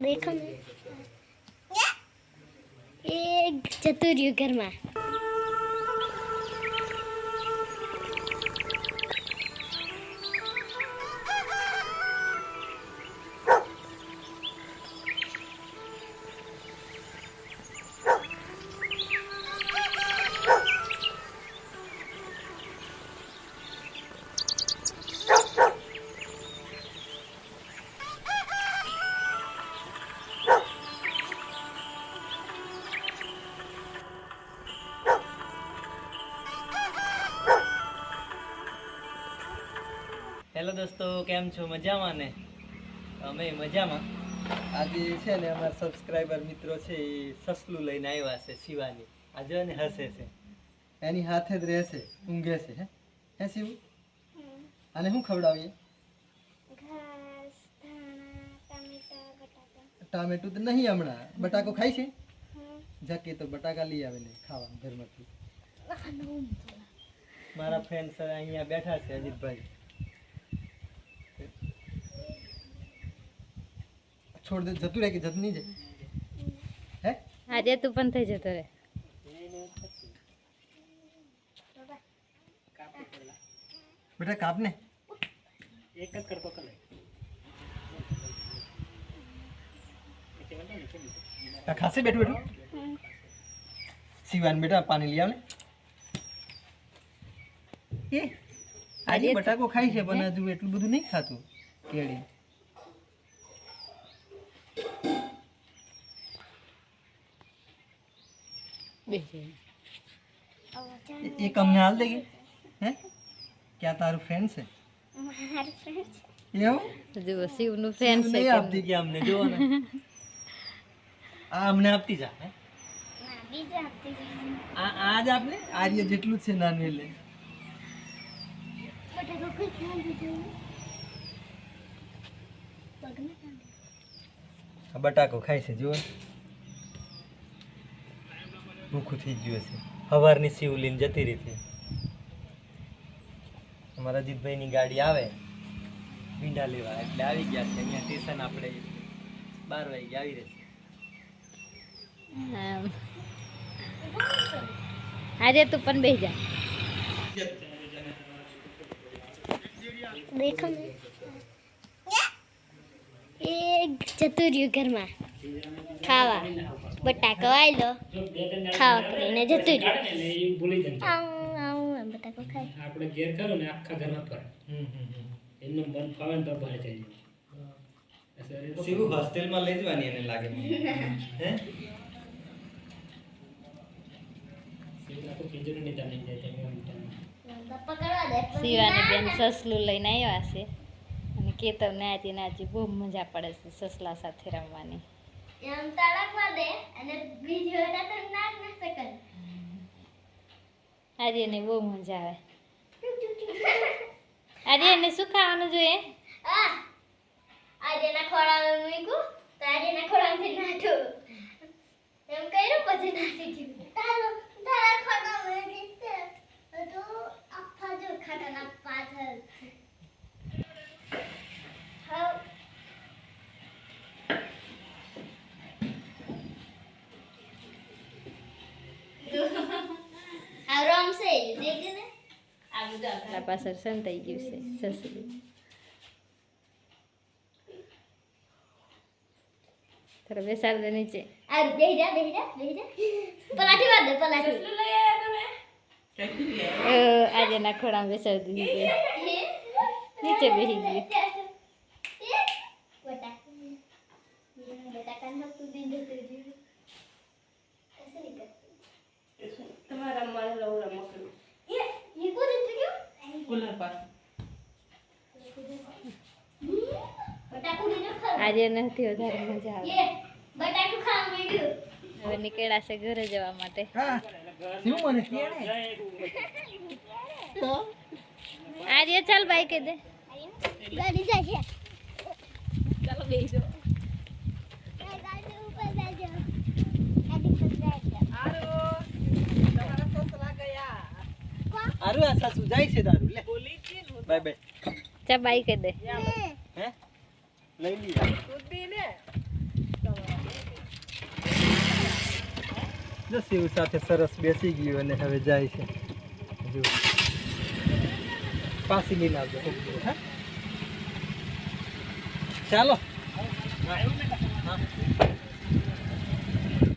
દેખો ને चतुर જતું घर ઘરમાં હેલો દોસ્તો કેમ છો? મજામાં ને? અમે મજામાં. આજે છે ને અમારા સબસ્ક્રાઈબર મિત્રો છે એ સસલું લઈને આવ્યા છે શિવાની. આજે ને હસે છે. એની હાથે જ રહેશે ઊંઘે છે હે? હે શિવ? અને શું ખવડાવીએ? ઘાસ ધાણા ટામેટા બટાકા ટામેટું તો નહીં હમણાં. બટાકો ખાય છે? જકે તો બટાકા લઈ આવે ને ખાવા ઘરમાંથી. મારા ફ્રેન્ડ અહીંયા બેઠા છે અજીતભાઈ. છોડ દે જતું રહે કે જતું નહીં જાય? હે? આજે તું પણ થઈ જતો રે બેટા કાપ ને. એક જ કડકો કરે આ ખાસે બેઠું બેઠું? શિવાન બેટા પાણી લઈ આવ ને એ આજે બટાકો ખાય છે પણ હજુ એટલું બધું નહીં ખાતું કેળી બેસી એ- એક અમને હાલ क्या કે હે है? તારું ફ્રેન્ડ છે जो ફ્રેન્ડ એવું फ्रेंड्स શિવનું आप છે क्या हमने આપતી ना આ અમને આપતી જા હે ના બીજા આપતી જાય આ આજ આપને આર્ય જેટલું છે નાનું એટલે બટાકો ખાય છે જુઓ ભૂખું થઈ ગયું છે સવારની સીવ જતી છે અમારા અજીતભાઈની ગાડી આવે. ભીંડા લેવા. એટલે આવી ગયા છે. અહીંયા સ્ટેશન આપણે બાર વાગે આવી રહેશે. આજે તું પણ બેસી જા. દેખો ને. એ જતું ઘરમાં. ખાવા. બટાકો આવેલો ખાવા કરીને જતું રહ્યું બટાકો ખાય. આપણે ઘેર કરો ને આખા ઘરમાં ફરે એમનું મન ફાવે ને તો બહાર જાય. શિવ હોસ્ટેલમાં લઈ જવાની એને લાગે. હે? શિવાની બેન સસલું લઈને આવ્યા છે. અને કેતવને આજે ને આજે બહુ મજા પડે છે સસલા સાથે રમવાની. એમ તડકવા દે અને બીજી વાર તો ના ના શકે આજે એને બહુ મજા આવે. આજે એને શું ખાવાનું જોઈએ? આ આજે ના ખોળામાં મૂક્યું તો આજે ના ખોળામાંથી નાઠું એમ કર્યું પછી નાઠી ગયું તારો તારા ખોળામાં રીતે તો આખા જો ખાટાના પાછળ હા આ રમશે દેખે ને આ પાછળ સંતાઈ ગયું છે સસલું તારે બેસાડ દે નીચે આ બેહી જા બેહી જા બેહી જા પલાઠી વાર દે પલાઠી અ, આજે ના ખોડામાં બેસાડી દીધી. નીચે બેસી ગયું આજે નથી વધારે મજા આવે. હવે નીકળ્યા છે ઘરે જવા માટે. હા શિવ મને કેણે આજે ચાલ બાઈક દે. ગાડી જાય ચાલો બેસી આરું આ સાસુ જાય છે દારૂ. લે. Bye bye. ચા બાઈક દે. લઈ લીધા શિવ સાથે સરસ બેસી ગયું અને હવે જાય છે. જો. પાસી લઈને આવજો હા. ચાલો. હા.